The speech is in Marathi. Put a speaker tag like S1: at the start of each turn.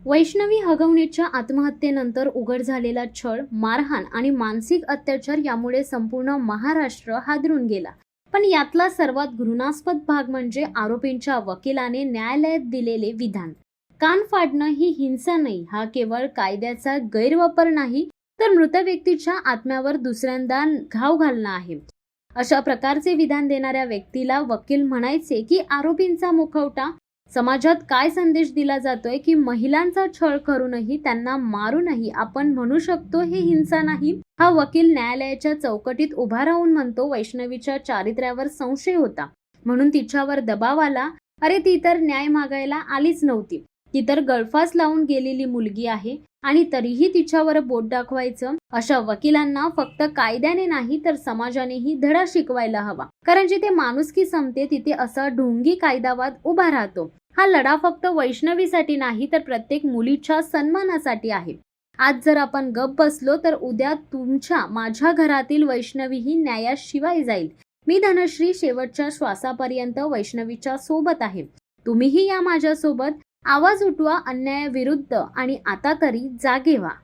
S1: वैष्णवी हगवणीच्या आत्महत्येनंतर उघड झालेला छळ मारहाण आणि मानसिक अत्याचार यामुळे संपूर्ण महाराष्ट्र हादरून गेला. पण यातला सर्वात घृणास्पद भाग म्हणजे आरोपींच्या वकिलाने न्यायालयात दिलेले विधान. कान फाडणं ही हिंसा नाही हा केवळ कायद्याचा गैरवापर नाही तर मृत व्यक्तीच्या आत्म्यावर दुसऱ्यांदा घाव घालणं आहे. अशा प्रकारचे विधान देणाऱ्या व्यक्तीला वकील म्हणायचे की आरोपींचा मुखवटा समाजात काय संदेश दिला जातोय की महिलांचा छळ करूनही त्यांना मारूनही आपण म्हणू शकतो हे हिंसा नाही. हा वकील न्यायालयाच्या चौकटीत उभा राहून म्हणतो वैष्णवीच्या चारित्र्यावर संशय होता. म्हणून तिच्यावर दबाव आला. अरे ती तर न्याय मागायला आलीच नव्हती. ती तर गळफास लावून गेलेली मुलगी आहे आणि तरीही तिच्यावर बोट दाखवायचं. अशा वकिलांना फक्त कायद्याने नाही तर समाजानेही धडा शिकवायला हवा. कारण जिथे माणुसकी संपते तिथे असा ढोंगी कायदावाद उभा राहतो. हा लढा फक्त वैष्णवीसाठी नाही तर प्रत्येक मुलीच्या सन्मानासाठी आहे. आज जर आपण गप बसलो तर उद्या तुमच्या माझ्या घरातील वैष्णवीही न्यायाशिवाय जाईल. मी धनश्री शेवटच्या श्वासापर्यंत वैष्णवीच्या सोबत आहे. तुम्हीही या माझ्यासोबत आवाज उठवा अन्यायाविरुद्ध आणि आता तरी जागे व्हा.